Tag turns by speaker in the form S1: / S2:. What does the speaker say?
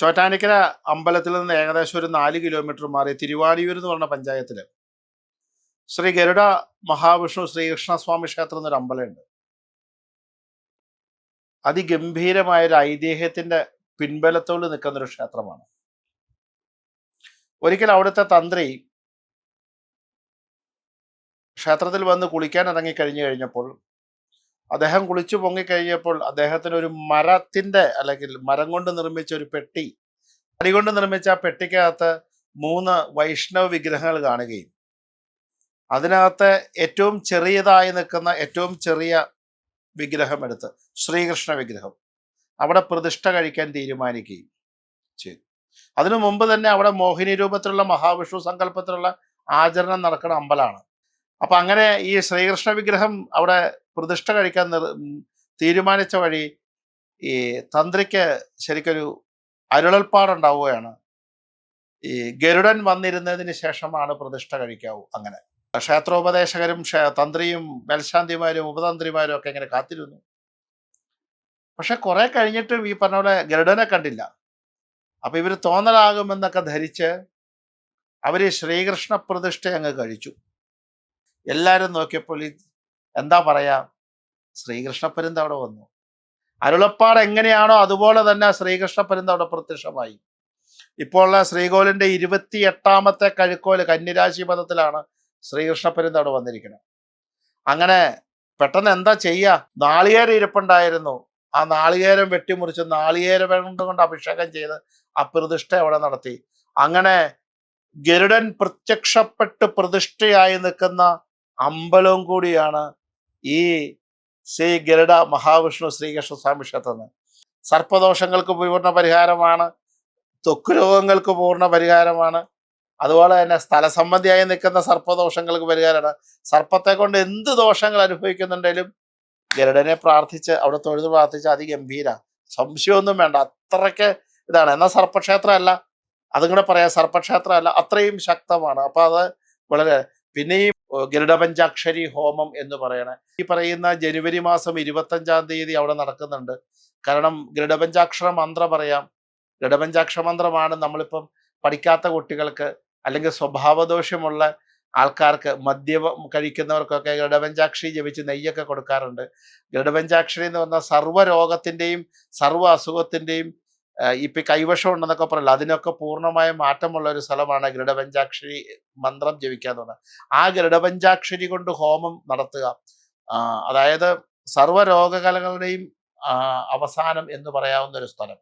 S1: ചോറ്റാനിക്കര അമ്പലത്തിൽ നിന്ന് ഏകദേശം ഒരു നാല് കിലോമീറ്റർ മാറി തിരുവാണിയൂർ എന്ന് പറഞ്ഞ പഞ്ചായത്തിൽ ശ്രീ ഗരുഡ മഹാവിഷ്ണു ശ്രീകൃഷ്ണസ്വാമി ക്ഷേത്രം എന്നൊരു അമ്പലമുണ്ട്. അതിഗംഭീരമായ ഒരു ഐതിഹ്യത്തിന്റെ പിൻബലത്തോട് നിൽക്കുന്ന ഒരു ക്ഷേത്രമാണ്. ഒരിക്കൽ അവിടുത്തെ തന്ത്രി ക്ഷേത്രത്തിൽ വന്ന് കുളിക്കാൻ ഇറങ്ങി കഴിഞ്ഞു കഴിഞ്ഞപ്പോൾ അദ്ദേഹം കുളിച്ചു പൊങ്ങിക്കഴിഞ്ഞപ്പോൾ അദ്ദേഹത്തിന് ഒരു മരത്തിന്റെ അല്ലെങ്കിൽ മരം കൊണ്ട് നിർമ്മിച്ച ഒരു പെട്ടി. അടി കൊണ്ട് നിർമ്മിച്ച ആ പെട്ടിക്കകത്ത് മൂന്ന് വൈഷ്ണവ വിഗ്രഹങ്ങൾ കാണുകയും. അതിനകത്ത് ഏറ്റവും ചെറിയതായി നിൽക്കുന്ന ഏറ്റവും ചെറിയ വിഗ്രഹം എടുത്ത് ശ്രീകൃഷ്ണ വിഗ്രഹം. അവിടെ പ്രതിഷ്ഠ കഴിക്കാൻ തീരുമാനിക്കുകയും ചെയ്തു. അതിനു മുമ്പ് തന്നെ അവിടെ മോഹിനി രൂപത്തിലുള്ള മഹാവിഷ്ണു സങ്കല്പത്തിലുള്ള ആചരണം നടക്കുന്ന അമ്പലമാണ്. അപ്പൊ അങ്ങനെ ഈ ശ്രീകൃഷ്ണ വിഗ്രഹം അവിടെ പ്രതിഷ്ഠ കഴിക്കാൻ തീരുമാനിച്ച വഴി ഈ തന്ത്രിക്ക് ശരിക്കൊരു അരുളൽപ്പാടുണ്ടാവുകയാണ്. ഈ ഗരുഡൻ വന്നിരുന്നതിന് ശേഷമാണ് പ്രതിഷ്ഠ കഴിക്കാവൂ അങ്ങനെ. ക്ഷേത്രോപദേശകരും തന്ത്രിയും മേൽശാന്തിമാരും ഉപതന്ത്രിമാരും ഒക്കെ ഇങ്ങനെ കാത്തിരുന്നു. പക്ഷെ കുറെ കഴിഞ്ഞിട്ടും ഈ പറഞ്ഞ പോലെ ഗരുഡനെ കണ്ടില്ല. അപ്പൊ ഇവർ തോന്നലാകുമെന്നൊക്കെ ധരിച്ച് അവർ ശ്രീകൃഷ്ണ പ്രതിഷ്ഠ അങ്ങ് കഴിച്ചു. എല്ലാരും നോക്കിയപ്പോൾ എന്താ പറയാ ശ്രീകൃഷ്ണ അവിടെ വന്നു. അരുളപ്പാട് എങ്ങനെയാണോ അതുപോലെ തന്നെ ശ്രീകൃഷ്ണ അവിടെ പ്രത്യക്ഷമായി. ഇപ്പോൾ ശ്രീകോലിന്റെ ഇരുപത്തി എട്ടാമത്തെ കഴുക്കോൽ കന്യരാശി പദത്തിലാണ് ശ്രീകൃഷ്ണ അവിടെ വന്നിരിക്കുന്നത്. അങ്ങനെ പെട്ടെന്ന് എന്താ ചെയ്യുക നാളികേരം ഇരിപ്പുണ്ടായിരുന്നു. ആ നാളികേരം വെട്ടിമുറിച്ച് നാളികേരം കൊണ്ട് അഭിഷേകം ചെയ്ത് അപ്രതിഷ്ഠ അവിടെ നടത്തി. അങ്ങനെ ഗരുഡൻ പ്രത്യക്ഷപ്പെട്ട് പ്രതിഷ്ഠയായി നിൽക്കുന്ന അമ്പലവും കൂടിയാണ് ഈ ശ്രീ ഗരുഡ മഹാവിഷ്ണു ശ്രീകൃഷ്ണ സ്വാമി ക്ഷേത്രം. സർപ്പദോഷങ്ങൾക്ക് പൂർണ പരിഹാരമാണ് ത്വക്ക് രോഗങ്ങൾക്ക് പൂർണ പരിഹാരമാണ്. അതുപോലെ തന്നെ സ്ഥലസംബന്ധിയായി നിൽക്കുന്ന സർപ്പദോഷങ്ങൾക്ക് പരിഹാരമാണ്. സർപ്പത്തെ കൊണ്ട് എന്ത് ദോഷങ്ങൾ അനുഭവിക്കുന്നുണ്ടെങ്കിലും ഗരുഡനെ പ്രാർത്ഥിച്ച് അവിടെ തൊഴുത് പ്രാർത്ഥിച്ച് അതിഗംഭീര. സംശയമൊന്നും വേണ്ട. അത്രയ്ക്ക് ഇതാണ്. എന്നാൽ സർപ്പക്ഷേത്രമല്ല അതും കൂടെ പറയാം. സർപ്പക്ഷേത്രമല്ല അത്രയും ശക്തമാണ്. അപ്പോൾ അത് വളരെ പിന്നെ ഈ ഗരുഡ ഹോമം എന്ന് പറയണ. ഈ പറയുന്ന ജനുവരി മാസം ഇരുപത്തഞ്ചാം തീയതി അവിടെ നടക്കുന്നുണ്ട്. കാരണം ഗരുഡപഞ്ചാക്ഷര മന്ത്രം പറയാം. ഗരുഡപഞ്ചാക്ഷര മന്ത്രമാണ് നമ്മളിപ്പം പഠിക്കാത്ത കുട്ടികൾക്ക് അല്ലെങ്കിൽ സ്വഭാവദോഷമുള്ള ആൾക്കാർക്ക് മദ്യം കഴിക്കുന്നവർക്കൊക്കെ ഗരുഡപഞ്ചാക്ഷി ജപിച്ച് നെയ്യൊക്കെ കൊടുക്കാറുണ്ട്. ഗരുഡപഞ്ചാക്ഷരി എന്ന് പറഞ്ഞാൽ സർവ രോഗത്തിന്റെയും സർവ അസുഖത്തിന്റെയും ആഹ് ഇപ്പൊ കൈവശം ഉണ്ടെന്നൊക്കെ പറയില്ല അതിനൊക്കെ പൂർണമായ മാറ്റമുള്ള ഒരു സ്ഥലമാണ് ഗരുഡപഞ്ചാക്ഷരി മന്ത്രം ജപിക്കുക എന്ന് പറഞ്ഞാൽ ആ ഗരുഡപഞ്ചാക്ഷരി കൊണ്ട് ഹോമം നടത്തുക. അതായത് സർവ രോഗകലകളുടെയും അവസാനം എന്ന് പറയാവുന്ന ഒരു സ്ഥലം.